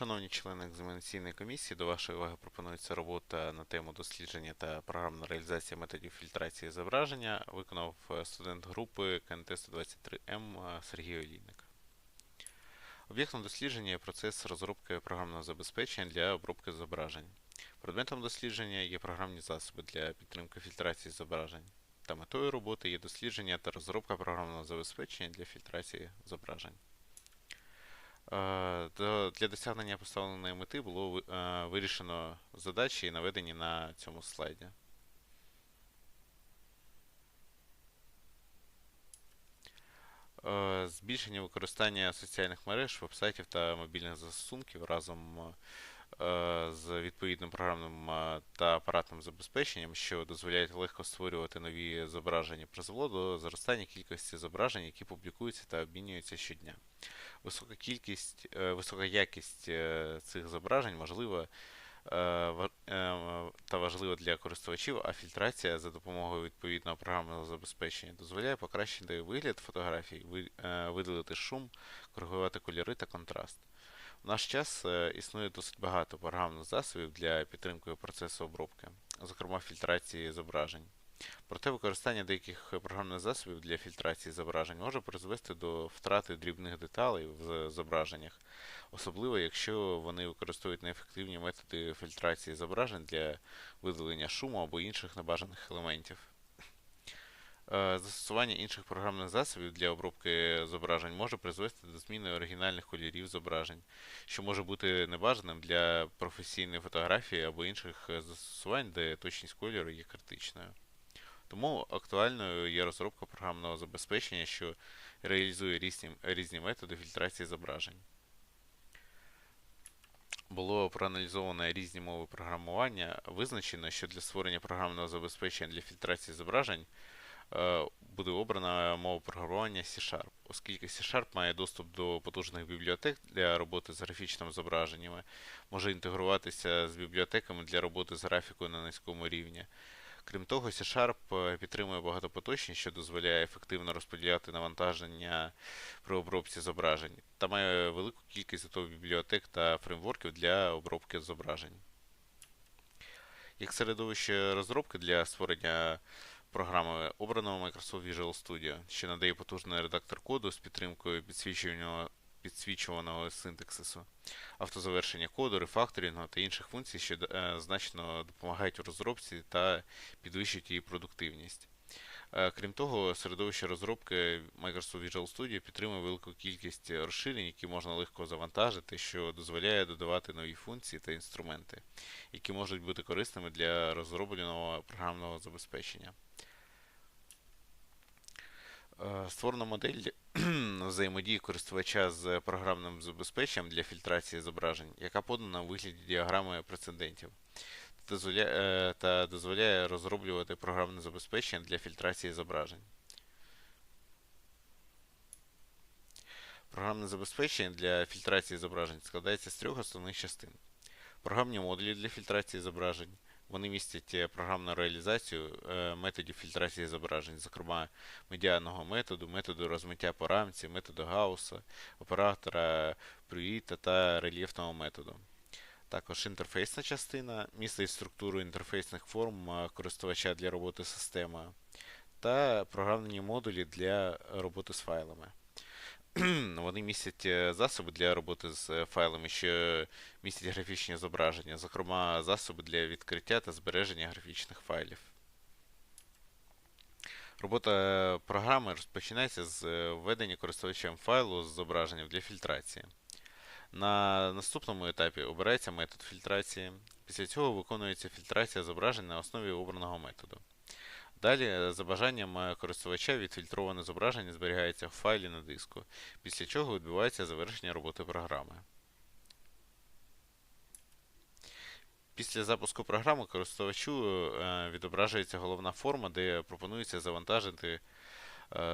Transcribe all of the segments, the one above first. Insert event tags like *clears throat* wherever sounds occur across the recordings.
Шановні члени екзаменаційної комісії, до вашої уваги пропонується робота на тему дослідження та програмна реалізація методів фільтрації зображення. Виконав е, студент групи КНТ 123М е, Сергій Олійник. Об'єктом дослідження є процес розробки програмного забезпечення для обробки зображень. Предметом дослідження є програмні засоби для підтримки фільтрації зображень. Та метою роботи є дослідження та розробка програмного забезпечення для фільтрації зображень. Е, Для досягнення поставленої мети було е, вирішено задачі, наведені на цьому слайді. Е, Збільшення використання соціальних мереж, вебсайтів та мобільних застосунків разом з відповідним програмним е, та апаратним забезпеченням, що дозволяють легко створювати нові зображення, призвело до зростання кількості зображень, які публікуються та обмінюються щодня. Висока кількість, е, висока якість е, цих зображень можлива е, ва- е, та важлива для користувачів, а фільтрація за допомогою відповідного програмного забезпечення дозволяє покращити вигляд фотографій, е, видалити шум, коригувати кольори та контраст. В наш час е, існує досить багато програмних засобів для підтримки процесу обробки, зокрема фільтрації зображень. Проте використання деяких програмних засобів для фільтрації зображень може призвести до втрати дрібних деталей в зображеннях, особливо якщо вони використовують неефективні методи фільтрації зображень для видалення шуму або інших небажаних елементів. Е, Застосування інших програмних засобів для обробки зображень може призвести до зміни оригінальних кольорів зображень, що може бути небажаним для професійної фотографії або інших е, застосувань, де точність кольору є критичною. Тому актуальною є розробка програмного забезпечення, що реалізує різні, різні методи фільтрації зображень. Було проаналізовано різні мови програмування. Визначено, що для створення програмного забезпечення для фільтрації зображень буде обрана мова програмування C-Sharp, оскільки C-Sharp має доступ до потужних бібліотек для роботи з графічними зображеннями, може інтегруватися з бібліотеками для роботи з графікою на низькому рівні. Крім того, C-Sharp е, підтримує багатопоточність, що дозволяє ефективно розподіляти навантаження при обробці зображень, та має велику кількість готових бібліотек та фреймворків для обробки зображень. Як середовище розробки для створення програми обрано Microsoft Visual Studio, що надає потужний редактор коду з підтримкою підсвічуваного, синтаксису, автозавершення коду, рефакторингу та інших функцій, що е, значно допомагають у розробці та підвищують її продуктивність. Е, Крім того, середовище розробки Microsoft Visual Studio підтримує велику кількість розширень, які можна легко завантажити, що дозволяє додавати нові функції та інструменти, які можуть бути корисними для розробленого програмного забезпечення. Е, Створена модель *clears throat* взаємодії користувача з програмним забезпеченням для фільтрації зображень, яка подана у вигляді діаграми прецедентів е, та дозволяє розроблювати програмне забезпечення для фільтрації зображень. Програмне забезпечення для фільтрації зображень складається з трьох основних частин. Програмні модулі для фільтрації зображень. Вони містять е, програмну реалізацію е, методів фільтрації зображень, зокрема медіаного методу, методу розмиття по рамці, методу Гаусса, оператора Пруїта та рельєфного методу. Також інтерфейсна частина містить структуру інтерфейсних форм е, користувача для роботи з системою та програмні модулі для роботи з файлами. *clears throat* Вони містять е, засоби для роботи з е, файлами, що містять графічні зображення, зокрема засоби для відкриття та збереження графічних файлів. Робота е, програми розпочинається з введення користувачем файлу з зображенням для фільтрації. На наступному етапі обирається метод фільтрації. Після цього виконується фільтрація зображень на основі обраного методу. Далі, е, за бажанням е, користувача, відфільтроване зображення зберігається в файлі на диску, після чого відбувається завершення роботи програми. Після запуску програми користувачу е, відображується головна форма, де пропонується завантажити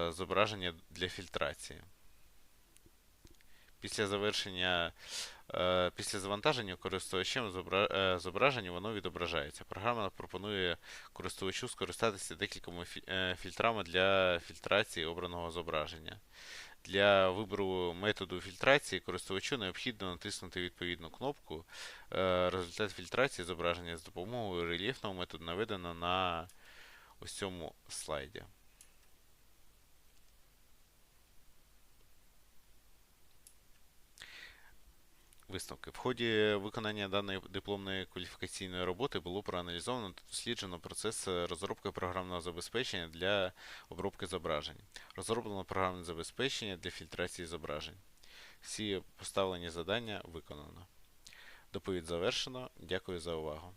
зображення для фільтрації. Після завершення е, після завантаження користувачем е, зображення воно відображається. Програма пропонує користувачу скористатися декількома е, фільтрами для фільтрації обраного зображення. Для вибору методу фільтрації користувачу необхідно натиснути відповідну кнопку. Результат фільтрації зображення з допомогою рельєфного методу наведено на ось цьому слайді. Висновки. В ході виконання даної дипломної кваліфікаційної роботи було проаналізовано та досліджено процес е, розробки програмного забезпечення для обробки зображень. Розроблено програмне забезпечення для фільтрації зображень. Всі поставлені завдання виконано. Доповідь завершено. Дякую за увагу.